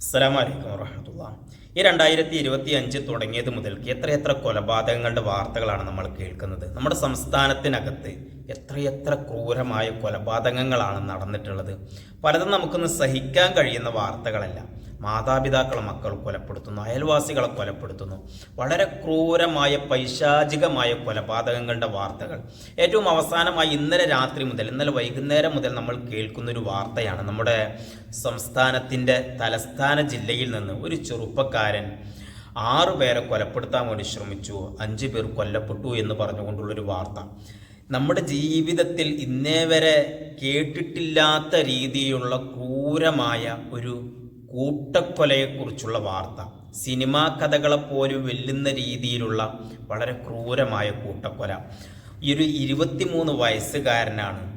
അസ്സലാമലൈക്കും വറഹമത്തുള്ള. ഈ രണ്ടായിരത്തി ഇരുപത്തി അഞ്ച് തുടങ്ങിയത് മുതൽ എത്രയെത്ര കൊലപാതകങ്ങളുടെ വാർത്തകളാണ് നമ്മൾ കേൾക്കുന്നത്. നമ്മുടെ സംസ്ഥാനത്തിനകത്ത് എത്രയെത്ര ക്രൂരമായ കൊലപാതകങ്ങളാണ് നടന്നിട്ടുള്ളത്. പലതും നമുക്കൊന്ന് സഹിക്കാൻ കഴിയുന്ന വാർത്തകളല്ല. മാതാപിതാക്കളെ മക്കൾ കൊലപ്പെടുത്തുന്നു അയൽവാസികളെ കൊലപ്പെടുത്തുന്നു. വളരെ ക്രൂരമായ പൈശാചികമായ കൊലപാതകങ്ങളുടെ വാർത്തകൾ. ഏറ്റവും അവസാനമായി ഇന്നലെ രാത്രി മുതൽ ഇന്നലെ വൈകുന്നേരം മുതൽ നമ്മൾ കേൾക്കുന്നൊരു വാർത്തയാണ്. നമ്മുടെ സംസ്ഥാനത്തിന്റെ തലസ്ഥാന ജില്ലയിൽ നിന്ന് ഒരു ചെറുപ്പക്കാരൻ ആറു പേരെ കൊലപ്പെടുത്താൻ വേണ്ടി ശ്രമിച്ചു അഞ്ചു പേർ കൊല്ലപ്പെട്ടു എന്ന് പറഞ്ഞുകൊണ്ടുള്ളൊരു വാർത്ത. നമ്മുടെ ജീവിതത്തിൽ ഇന്നേ വരെ കേട്ടിട്ടില്ലാത്ത രീതിയിലുള്ള ക്രൂരമായ ഒരു കൂട്ടക്കൊലയെക്കുറിച്ചുള്ള വാർത്ത സിനിമാ കഥകളെപ്പോലും വെല്ലുന്ന രീതിയിലുള്ള വളരെ ക്രൂരമായ കൂട്ടക്കൊല. ഈ ഒരു ഇരുപത്തിമൂന്ന് വയസ്സുകാരനാണ്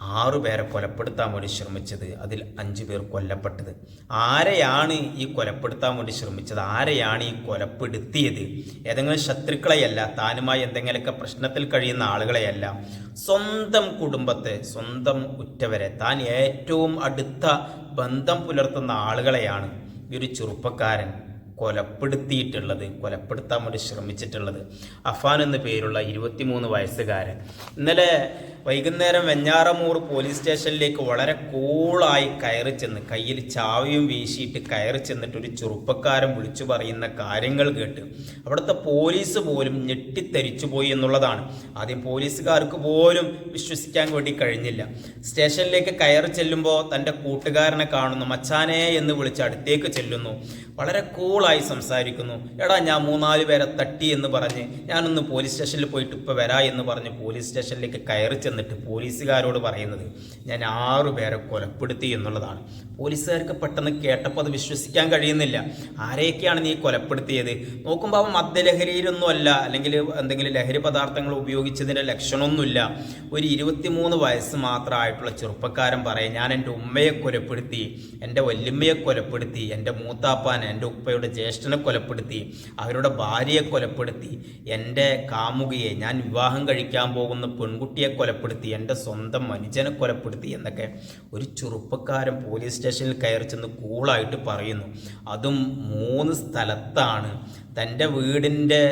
ആറുപേരെ കൊലപ്പെടുത്താൻ വേണ്ടി ശ്രമിച്ചത് അതിൽ അഞ്ചു പേർ കൊല്ലപ്പെട്ടത്. ആരെയാണ് ഈ കൊലപ്പെടുത്താൻ വേണ്ടി ശ്രമിച്ചത്? ആരെയാണ് ഈ കൊലപ്പെടുത്തിയത്? ഏതെങ്കിലും ശത്രുക്കളെയല്ല താനുമായി എന്തെങ്കിലുമൊക്കെ പ്രശ്നത്തിൽ കഴിയുന്ന ആളുകളെയല്ല. സ്വന്തം കുടുംബത്തെ സ്വന്തം ഉറ്റവരെ താൻ ഏറ്റവും അടുത്ത ബന്ധം പുലർത്തുന്ന ആളുകളെയാണ് ഈ ഒരു ചെറുപ്പക്കാരൻ. കൊലപ്പെടുത്തിയിട്ടുള്ളത് കൊലപ്പെടുത്താൻ വേണ്ടി ശ്രമിച്ചിട്ടുള്ളത്. അഫാൻ എന്ന പേരുള്ള ഇരുപത്തിമൂന്ന് വയസ്സുകാരൻ. ഇന്നലെ വൈകുന്നേരം വെഞ്ഞാറമൂർ പോലീസ് സ്റ്റേഷനിലേക്ക് വളരെ കൂളായി കയറി ചെന്ന് കയ്യിൽ ചാവിയും വീശിയിട്ട് കയറി ചെന്നിട്ട് ഒരു ചെറുപ്പക്കാരൻ വിളിച്ചു പറയുന്ന കാര്യങ്ങൾ കേട്ട് അവിടുത്തെ പോലീസ് പോലും ഞെട്ടിത്തെരിച്ചു പോയി എന്നുള്ളതാണ്. ആദ്യം പോലീസുകാർക്ക് പോലും വിശ്വസിക്കാൻ വേണ്ടി കഴിഞ്ഞില്ല. സ്റ്റേഷനിലേക്ക് കയറി ചെല്ലുമ്പോൾ തന്റെ കൂട്ടുകാരനെ കാണുന്നു മച്ചാനെ എന്ന് വിളിച്ച് അടുത്തേക്ക് ചെല്ലുന്നു. വളരെ കൂളായി സംസാരിക്കുന്നു. എടാ ഞാൻ മൂന്നാൽ പേരെ തട്ടി എന്ന് പറഞ്ഞ് ഞാനൊന്ന് പോലീസ് സ്റ്റേഷനിൽ പോയിട്ട് ഇപ്പോൾ വരാ എന്ന് പറഞ്ഞ് പോലീസ് സ്റ്റേഷനിലേക്ക് കയറി ചെന്നിട്ട് പോലീസുകാരോട് പറയുന്നത് ഞാൻ ആറു പേരെ കൊലപ്പെടുത്തി എന്നുള്ളതാണ്. പോലീസുകാർക്ക് പെട്ടെന്ന് കേട്ടപ്പോൾ അത് വിശ്വസിക്കാൻ കഴിയുന്നില്ല. ആരെയൊക്കെയാണ് നീ കൊലപ്പെടുത്തിയത്? നോക്കുമ്പോൾ അവൻ മദ്യലഹരിയിലൊന്നും അല്ല അല്ലെങ്കിൽ എന്തെങ്കിലും ലഹരി പദാർത്ഥങ്ങൾ ഉപയോഗിച്ചതിന്റെ ലക്ഷണമൊന്നുമില്ല. ഒരു ഇരുപത്തിമൂന്ന് വയസ്സ് മാത്രമായിട്ടുള്ള ചെറുപ്പക്കാരൻ പറയും ഞാൻ എന്റെ ഉമ്മയെ കൊലപ്പെടുത്തി എന്റെ വല്യമ്മയെ കൊലപ്പെടുത്തി എന്റെ മൂത്താപ്പാൻ എന്റെ ഉപ്പയുടെ ജ്യേഷ്ഠനെ കൊലപ്പെടുത്തി അവരുടെ ഭാര്യയെ കൊലപ്പെടുത്തി എന്റെ കാമുകിയെ ഞാൻ വിവാഹം കഴിക്കാൻ പോകുന്ന പെൺകുട്ടിയെ കൊലപ്പെടുത്തി എന്റെ സ്വന്തം മനുജനെ കൊലപ്പെടുത്തി എന്നൊക്കെ ഒരു ചെറുപ്പക്കാരൻ പോലീസ് സ്റ്റേഷനിൽ കയറി ചെന്ന് കൂളായിട്ട് പറയുന്നു. അതും മൂന്ന് സ്ഥലത്താണ്. തന്റെ വീടിന്റെ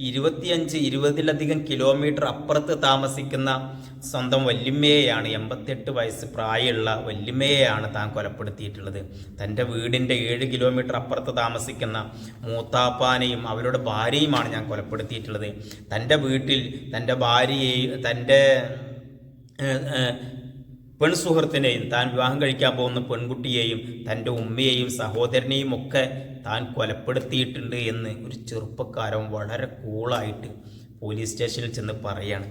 ഇരുപത്തിയഞ്ച് ഇരുപതിലധികം കിലോമീറ്റർ അപ്പുറത്ത് താമസിക്കുന്ന സ്വന്തം വല്യമ്മയെയാണ് എൺപത്തെട്ട് വയസ്സ് പ്രായമുള്ള വല്യമ്മയെയാണ് താൻ കൊലപ്പെടുത്തിയിട്ടുള്ളത്. തന്റെ വീടിന്റെ ഏഴ് കിലോമീറ്റർ അപ്പുറത്ത് താമസിക്കുന്ന മൂത്താപ്പാനെയും അവരുടെ ഭാര്യയുമാണ് ഞാൻ കൊലപ്പെടുത്തിയിട്ടുള്ളത്. തന്റെ വീട്ടിൽ തന്റെ ഭാര്യയെ തന്റെ പെൺസുഹൃത്തിനെയും താൻ വിവാഹം കഴിക്കാൻ പോകുന്ന പെൺകുട്ടിയെയും തന്റെ ഉമ്മയെയും സഹോദരനെയും ഒക്കെ താൻ കൊലപ്പെടുത്തിയിട്ടുണ്ട് എന്ന് ഒരു ചെറുപ്പക്കാരൻ വളരെ കൂളായിട്ട് പോലീസ് സ്റ്റേഷനിൽ ചെന്ന് പറയാണ്.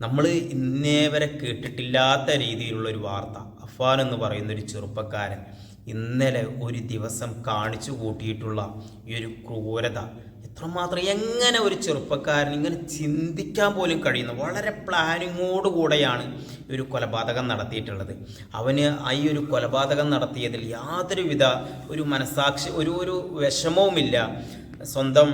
നമ്മൾ ഇന്നേ വരെ കേട്ടിട്ടില്ലാത്ത രീതിയിലുള്ളൊരു വാർത്ത. അഫാൻ എന്ന് പറയുന്ന ഒരു ചെറുപ്പക്കാരൻ ഇന്നലെ ഒരു ദിവസം കാണിച്ചു കൂട്ടിയിട്ടുള്ള ഈ ഒരു ക്രൂരത. എത്രമാത്രം എങ്ങനെ ഒരു ചെറുപ്പക്കാരൻ ഇങ്ങനെ ചിന്തിക്കാൻ പോലും കഴിയുന്ന വളരെ പ്ലാനിങ്ങോട് കൂടെയാണ് ഒരു കൊലപാതകം നടത്തിയിട്ടുള്ളത്. അവന് ഈ ഒരു കൊലപാതകം നടത്തിയതിൽ യാതൊരുവിധ ഒരു മനസാക്ഷി ഒരു ഒരു വിഷമവുമില്ല. സ്വന്തം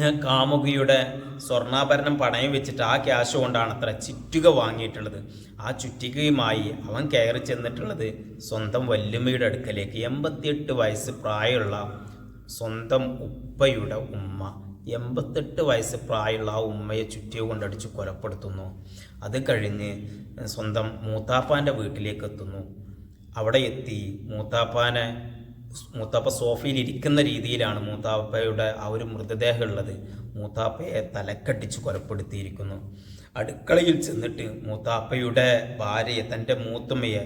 കാമുകിയുടെ സ്വർണാഭരണം പണയം വെച്ചിട്ട് ആ ക്യാഷ് കൊണ്ടാണ് അത്ര ചുറ്റുക വാങ്ങിയിട്ടുള്ളത്. ആ ചുറ്റികയുമായി അവൻ കയറി ചെന്നിട്ടുള്ളത് സ്വന്തം വല്യമ്മയുടെ അടുക്കലേക്ക്. എൺപത്തിയെട്ട് വയസ്സ് പ്രായമുള്ള സ്വന്തം ഉപ്പയുടെ ഉമ്മ. എൺപത്തെട്ട് വയസ്സ് പ്രായമുള്ള ആ ഉമ്മയെ ചുറ്റിക കൊണ്ടടിച്ച് കൊലപ്പെടുത്തുന്നു. അത് കഴിഞ്ഞ് സ്വന്തം മൂത്താപ്പാന്റെ വീട്ടിലേക്ക് എത്തുന്നു. അവിടെ എത്തി മൂത്താപ്പാനെ മൂത്താപ്പ സോഫയിൽ ഇരിക്കുന്ന രീതിയിലാണ് മൂത്താപ്പയുടെ ആ ഒരു മൃതദേഹം ഉള്ളത്. മൂത്താപ്പയെ തലക്കെട്ടിച്ച് കൊലപ്പെടുത്തിയിരിക്കുന്നു. അടുക്കളയിൽ ചെന്നിട്ട് മൂത്താപ്പയുടെ ഭാര്യയെ തന്റെ മൂത്തമ്മയെ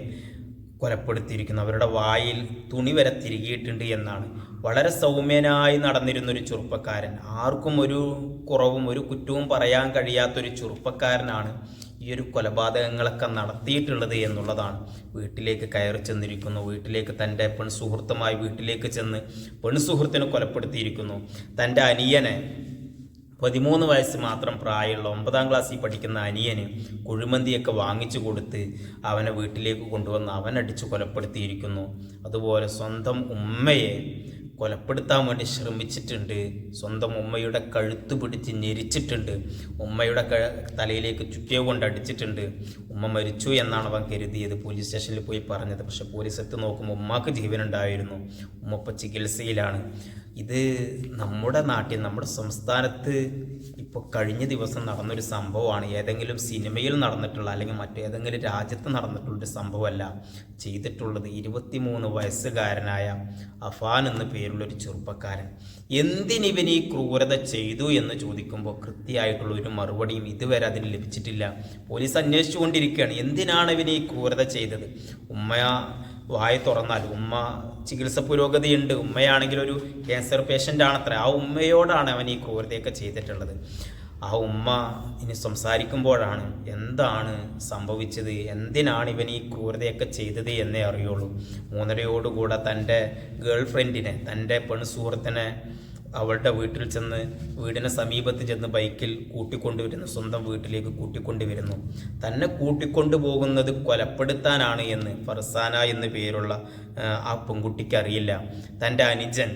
കൊലപ്പെടുത്തിയിരിക്കുന്നു. അവരുടെ വായിൽ തുണി വരെ തിരികിയിട്ടുണ്ട് എന്നാണ്. വളരെ സൗമ്യനായി നടന്നിരുന്നൊരു ചെറുപ്പക്കാരൻ. ആർക്കും ഒരു കുറവും ഒരു കുറ്റവും പറയാൻ കഴിയാത്തൊരു ചെറുപ്പക്കാരനാണ് ഈ ഒരു കൊലപാതകങ്ങളൊക്കെ നടത്തിയിട്ടുള്ളത് എന്നുള്ളതാണ്. വീട്ടിലേക്ക് കയറി ചെന്നിരിക്കുന്നു. വീട്ടിലേക്ക് തന്റെ പെൺസുഹൃത്തുമായി വീട്ടിലേക്ക് ചെന്ന് പെൺസുഹൃത്തിനെ കൊലപ്പെടുത്തിയിരിക്കുന്നു. തന്റെ അനിയനെ പതിമൂന്ന് വയസ്സ് മാത്രം പ്രായമുള്ള ഒമ്പതാം ക്ലാസ്സിൽ പഠിക്കുന്ന അനിയന് കുഴിമന്തിയൊക്കെ വാങ്ങിച്ചു കൊടുത്ത് അവനെ വീട്ടിലേക്ക് കൊണ്ടുവന്ന് അവനടിച്ച് കൊലപ്പെടുത്തിയിരിക്കുന്നു. അതുപോലെ സ്വന്തം ഉമ്മയെ കൊലപ്പെടുത്താൻ വേണ്ടി ശ്രമിച്ചിട്ടുണ്ട്. സ്വന്തം ഉമ്മയുടെ കഴുത്ത് പിടിച്ച് ഞെരിച്ചിട്ടുണ്ട്. ഉമ്മയുടെ തലയിലേക്ക് ചുറ്റിയ കൊണ്ട് അടിച്ചിട്ടുണ്ട്. ഉമ്മ മരിച്ചു എന്നാണ് അവൻ കരുതിയത്. പോലീസ് സ്റ്റേഷനിൽ പോയി പറഞ്ഞത്. പക്ഷെ പോലീസ് എത്തി നോക്കുമ്പോൾ ഉമ്മാക്ക് ജീവനുണ്ടായിരുന്നു. ഉമ്മ ഇപ്പോൾ ചികിത്സയിലാണ്. ഇത് നമ്മുടെ നാട്ടിൽ നമ്മുടെ സംസ്ഥാനത്ത് ഇപ്പോൾ കഴിഞ്ഞ ദിവസം നടന്നൊരു സംഭവമാണ്. ഏതെങ്കിലും സിനിമയിൽ നടന്നിട്ടുള്ള അല്ലെങ്കിൽ മറ്റേതെങ്കിലും രാജ്യത്ത് നടന്നിട്ടുള്ളൊരു സംഭവമല്ല. ചെയ്തിട്ടുള്ളത് ഇരുപത്തിമൂന്ന് വയസ്സുകാരനായ അഫാൻ എന്ന പേരുള്ളൊരു ചെറുപ്പക്കാരൻ. എന്തിനിവൻ ഈ ക്രൂരത ചെയ്തു എന്ന് ചോദിക്കുമ്പോൾ കൃത്യമായിട്ടുള്ള ഒരു മറുപടിയും ഇതുവരെ അതിന് ലഭിച്ചിട്ടില്ല. പോലീസ് അന്വേഷിച്ചുകൊണ്ടിരിക്കുകയാണ്. എന്തിനാണ് ഇവൻ ഈ ക്രൂരത ചെയ്തത്? ഉമ്മ വായ തുറന്നാൽ ഉമ്മ ചികിത്സ പുരോഗതിയുണ്ട്. ഉമ്മയാണെങ്കിൽ ഒരു ക്യാൻസർ പേഷ്യന്റ് ആണത്ര. ആ ഉമ്മയോടാണ് അവൻ ഈ ക്രൂരതയൊക്കെ ചെയ്തിട്ടുള്ളത്. ആ ഉമ്മ ഇനി സംസാരിക്കുമ്പോഴാണ് എന്താണ് സംഭവിച്ചത്? എന്തിനാണ് ഇവൻ ഈ ക്രൂരതയൊക്കെ ചെയ്തത് എന്നേ അറിയുള്ളൂ. മൂന്നരയോടുകൂടെ തന്റെ ഗേൾ ഫ്രണ്ടിനെ തന്റെ പെൺസുഹൃത്തിനെ അവളുടെ വീട്ടിൽ ചെന്ന് വീടിന് സമീപത്ത് ചെന്ന് ബൈക്കിൽ കൂട്ടിക്കൊണ്ടുവരുന്നു സ്വന്തം വീട്ടിലേക്ക് കൂട്ടിക്കൊണ്ടുവരുന്നു. തന്നെ കൂട്ടിക്കൊണ്ടു പോകുന്നത് കൊലപ്പെടുത്താനാണ് എന്ന് ഫർസാന എന്ന് പേരുള്ള ആ, പെൺകുട്ടിക്ക് അറിയില്ല. തന്റെ അനുജൻ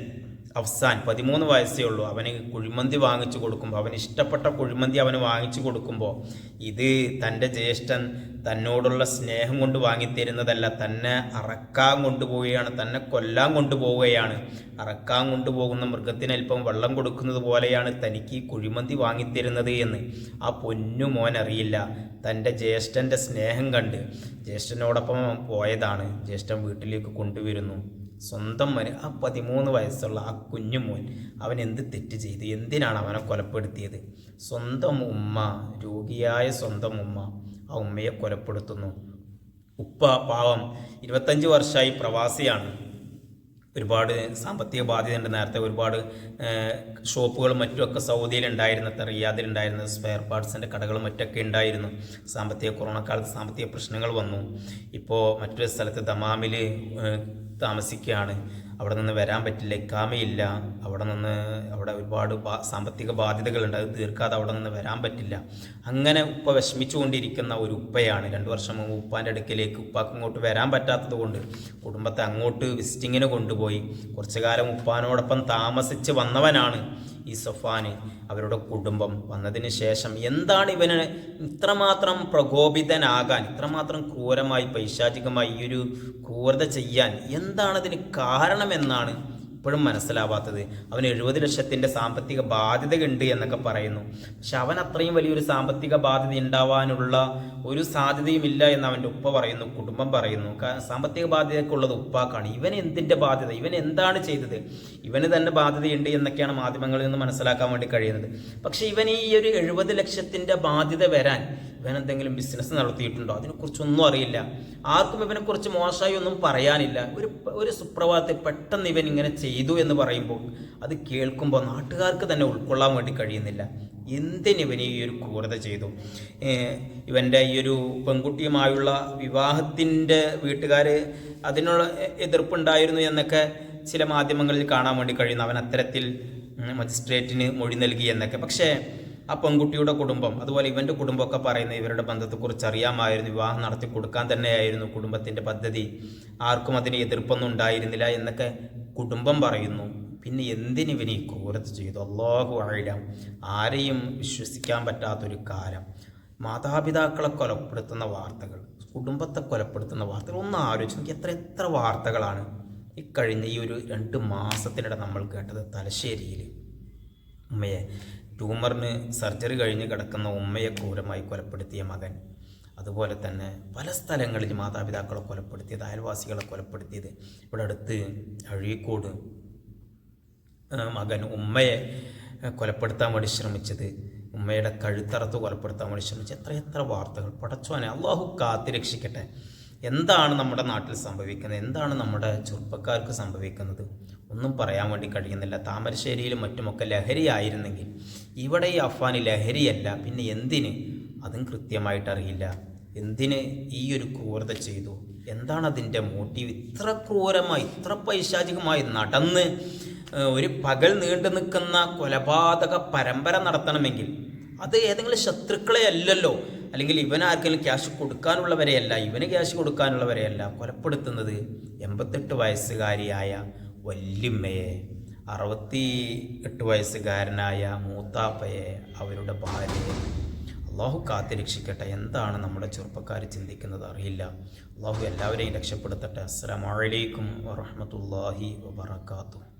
അഫ്സാൻ പതിമൂന്ന് വയസ്സേ ഉള്ളൂ. അവന് കുഴിമന്തി വാങ്ങിച്ചു കൊടുക്കുമ്പോൾ അവന് ഇഷ്ടപ്പെട്ട കുഴിമന്തി അവന് വാങ്ങിച്ചു കൊടുക്കുമ്പോൾ ഇത് തന്റെ ജ്യേഷ്ഠൻ തന്നോടുള്ള സ്നേഹം കൊണ്ട് വാങ്ങിത്തരുന്നതല്ല. തന്നെ അറക്കാൻ കൊണ്ടുപോവുകയാണ് തന്നെ കൊല്ലാൻ കൊണ്ടുപോവുകയാണ്. അറക്കാൻ കൊണ്ടുപോകുന്ന മൃഗത്തിന് അല്പം വെള്ളം കൊടുക്കുന്നത് പോലെയാണ് തനിക്ക് കുഴിമന്തി വാങ്ങിത്തരുന്നത് എന്ന് ആ പൊന്നു മോൻ അറിയില്ല. തന്റെ ജ്യേഷ്ഠന്റെ സ്നേഹം കണ്ട് ജ്യേഷ്ഠനോടൊപ്പം പോയതാണ്. ജ്യേഷ്ഠൻ വീട്ടിലേക്ക് കൊണ്ടുവരുന്നു. സ്വന്തം മന ആ പതിമൂന്ന് വയസ്സുള്ള ആ കുഞ്ഞു മോൻ അവൻ എന്ത് തെറ്റ് ചെയ്തു? എന്തിനാണ് അവനെ കൊലപ്പെടുത്തിയത്? സ്വന്തം ഉമ്മ രോഗിയായ സ്വന്തം ഉമ്മ ആ ഉമ്മയെ കൊലപ്പെടുത്തുന്നു. ഉപ്പ പാവം ഇരുപത്തഞ്ച് വർഷമായി പ്രവാസിയാണ്. ഒരുപാട് സാമ്പത്തിക ബാധ്യതയുണ്ട്. നേരത്തെ ഒരുപാട് ഷോപ്പുകളും മറ്റുമൊക്കെ റിയാദിൽ ഉണ്ടായിരുന്ന സ്പെയർ പാർട്സിന്റെ കടകളും മറ്റൊക്കെ ഉണ്ടായിരുന്നു. സാമ്പത്തിക കൊറോണ കാലത്ത് സാമ്പത്തിക പ്രശ്നങ്ങൾ വന്നു. ഇപ്പോൾ മറ്റൊരു സ്ഥലത്ത് ദമാമിൽ താമസിക്കുകയാണ്. അവിടെ നിന്ന് വരാൻ പറ്റില്ല ഇക്കാമയില്ല അവിടെ നിന്ന് അവിടെ ഒരുപാട് സാമ്പത്തിക ബാധ്യതകളുണ്ട്. അത് തീർക്കാതെ അവിടെ നിന്ന് വരാൻ പറ്റില്ല. അങ്ങനെ ഉപ്പ വിഷമിച്ചുകൊണ്ടിരിക്കുന്ന ഒരു ഉപ്പയാണ്. രണ്ട് വർഷം മുമ്പ് ഉപ്പാന്റെ അടുക്കലേക്ക് ഉപ്പാക്ക് ഇങ്ങോട്ട് വരാൻ പറ്റാത്തത് കൊണ്ട് കുടുംബത്തെ അങ്ങോട്ട് വിസിറ്റിങ്ങിന് കൊണ്ടുപോയി. കുറച്ചു കാലം ഉപ്പാനോടൊപ്പം താമസിച്ച് വന്നവനാണ്. ഈ അവരുടെ കുടുംബം വന്നതിന് ശേഷം എന്താണ് ഇവന് ഇത്രമാത്രം പ്രകോപിതനാകാൻ ഇത്രമാത്രം ക്രൂരമായി പൈശാചികമായി ഈ ഒരു ക്രൂരത ചെയ്യാൻ? എന്താണതിന് കാരണമെന്നാണ് ഇപ്പോഴും മനസ്സിലാവാത്തത്. അവന് എഴുപത് ലക്ഷത്തിന്റെ സാമ്പത്തിക ബാധ്യതയുണ്ട് എന്നൊക്കെ പറയുന്നു. പക്ഷെ അവൻ അത്രയും വലിയൊരു സാമ്പത്തിക ബാധ്യത ഉണ്ടാവാനുള്ള ഒരു സാധ്യതയുമില്ല എന്ന് അവന്റെ ഉപ്പ പറയുന്നു കുടുംബം പറയുന്നു. സാമ്പത്തിക ബാധ്യതയൊക്കെ ഉള്ളത് ഉപ്പാക്കാണ്. ഇവൻ എന്തിന്റെ ബാധ്യത? ഇവൻ എന്താണ് ചെയ്തത്? ഇവന് തന്നെ ബാധ്യതയുണ്ട് എന്നൊക്കെയാണ് മാധ്യമങ്ങളിൽ നിന്ന് മനസ്സിലാക്കാൻ വേണ്ടി കഴിയുന്നത്. പക്ഷെ ഇവൻ ഈ ഒരു എഴുപത് ലക്ഷത്തിന്റെ ബാധ്യത വരാൻ ഇവൻ എന്തെങ്കിലും ബിസിനസ് നടത്തിയിട്ടുണ്ടോ? അതിനെക്കുറിച്ചൊന്നും അറിയില്ല. ആർക്കും ഇവനെക്കുറിച്ച് മോശമായി ഒന്നും പറയാനില്ല. ഒരു ഒരു സുപ്രഭാതത്തിൽ പെട്ടെന്ന് ഇവൻ ഇങ്ങനെ ചെയ്തു എന്ന് പറയുമ്പോൾ അത് കേൾക്കുമ്പോൾ നാട്ടുകാർക്ക് തന്നെ ഉൾക്കൊള്ളാൻ വേണ്ടി കഴിയുന്നില്ല. എന്തിനിവൻ ഈ ഒരു ക്രൂരത ചെയ്തു? ഇവന്റെ ഈ ഒരു പെൺകുട്ടിയുമായുള്ള വിവാഹത്തിന്റെ വീട്ടുകാർ അതിനുള്ള എതിർപ്പുണ്ടായിരുന്നു എന്നൊക്കെ ചില മാധ്യമങ്ങളിൽ കാണാൻ വേണ്ടി കഴിയുന്നു. അവൻ അത്തരത്തിൽ മജിസ്ട്രേറ്റിന് മൊഴി നൽകി എന്നൊക്കെ. പക്ഷേ ആ പെൺകുട്ടിയുടെ കുടുംബം അതുപോലെ ഇവന്റെ കുടുംബമൊക്കെ പറയുന്ന ഇവരുടെ ബന്ധത്തെക്കുറിച്ച് അറിയാമായിരുന്നു. വിവാഹം നടത്തി കൊടുക്കാൻ തന്നെയായിരുന്നു കുടുംബത്തിന്റെ പദ്ധതി. ആർക്കും അതിന് എതിർപ്പൊന്നും ഉണ്ടായിരുന്നില്ല എന്നൊക്കെ കുടുംബം പറയുന്നു. പിന്നെ എന്തിനിവന് ഈ ക്രൂരത ചെയ്തു? അള്ളാഹു ആഴം ആരെയും വിശ്വസിക്കാൻ പറ്റാത്തൊരു കാലം. മാതാപിതാക്കളെ കൊലപ്പെടുത്തുന്ന വാർത്തകൾ കുടുംബത്തെ കൊലപ്പെടുത്തുന്ന വാർത്തകൾ ഒന്ന് ആലോചിച്ച് നോക്കി എത്ര എത്ര വാർത്തകളാണ് ഇക്കഴിഞ്ഞ കഴിഞ്ഞ ഈ ഒരു രണ്ട് മാസത്തിനിടെ നമ്മൾ കേട്ടത് തലശ്ശേരിയിൽ. ഉമ്മയെ ട്യൂമറിന് സർജറി കഴിഞ്ഞ് കിടക്കുന്ന ഉമ്മയെ ക്രൂരമായി കൊലപ്പെടുത്തിയ മകൻ. അതുപോലെ തന്നെ പല സ്ഥലങ്ങളിൽ മാതാപിതാക്കളെ കൊലപ്പെടുത്തിയത് അയൽവാസികളെ കൊലപ്പെടുത്തിയത്. ഇവിടെ അടുത്ത് അഴീക്കോട് മകൻ ഉമ്മയെ കൊലപ്പെടുത്താൻ വേണ്ടി ശ്രമിച്ചത്. ഉമ്മയുടെ കഴുത്തറത്ത് കൊലപ്പെടുത്താൻ വേണ്ടി ശ്രമിച്ചത് എത്ര എത്ര വാർത്തകൾ. പടച്ചോനെ അള്ളാഹു കാത്തി രക്ഷിക്കട്ടെ. എന്താണ് നമ്മുടെ നാട്ടിൽ സംഭവിക്കുന്നത്? എന്താണ് നമ്മുടെ ചെറുപ്പക്കാർക്ക് സംഭവിക്കുന്നത്? ഒന്നും പറയാൻ വേണ്ടി കഴിയുന്നില്ല. താമരശ്ശേരിയിലും മറ്റുമൊക്കെ ലഹരിയായിരുന്നെങ്കിൽ ഇവിടെ ഈ അഫ്വാൻ ലഹരിയല്ല. പിന്നെ എന്തിന്? അതും കൃത്യമായിട്ട് അറിയില്ല എന്തിന് ഈ ഒരു ക്രൂരത ചെയ്തു? എന്താണ് അതിന്റെ മോട്ടീവ് ഇത്ര ക്രൂരമായി ഇത്ര പൈശാചികമായി നടന്ന് ഒരു പകൽ നീണ്ടു നിൽക്കുന്ന കൊലപാതക പരമ്പര നടത്തണമെങ്കിൽ അത് ഏതെങ്കിലും ശത്രുക്കളെ അല്ലല്ലോ. അല്ലെങ്കിൽ ഇവൻ ആർക്കെങ്കിലും ക്യാഷ് കൊടുക്കാനുള്ളവരെയല്ല ഇവന് ക്യാഷ് കൊടുക്കാനുള്ളവരെയല്ല കൊലപ്പെടുത്തുന്നത് എൺപത്തെട്ട് വയസ്സുകാരിയായ വല്യമ്മയെ അറുപത്തി എട്ട് വയസ്സുകാരനായ മൂത്താപ്പയെ അവരുടെ ഭാര്യയെ. അള്ളാഹു കാത്തിരക്ഷിക്കട്ടെ. എന്താണ് നമ്മുടെ ചെറുപ്പക്കാർ ചിന്തിക്കുന്നത്? അറിയില്ല. അള്ളാഹു എല്ലാവരെയും രക്ഷപ്പെടുത്തട്ടെ. അസ്സലാമലൈക്കും വറഹമത്തല്ലാഹി വബർക്കാത്തു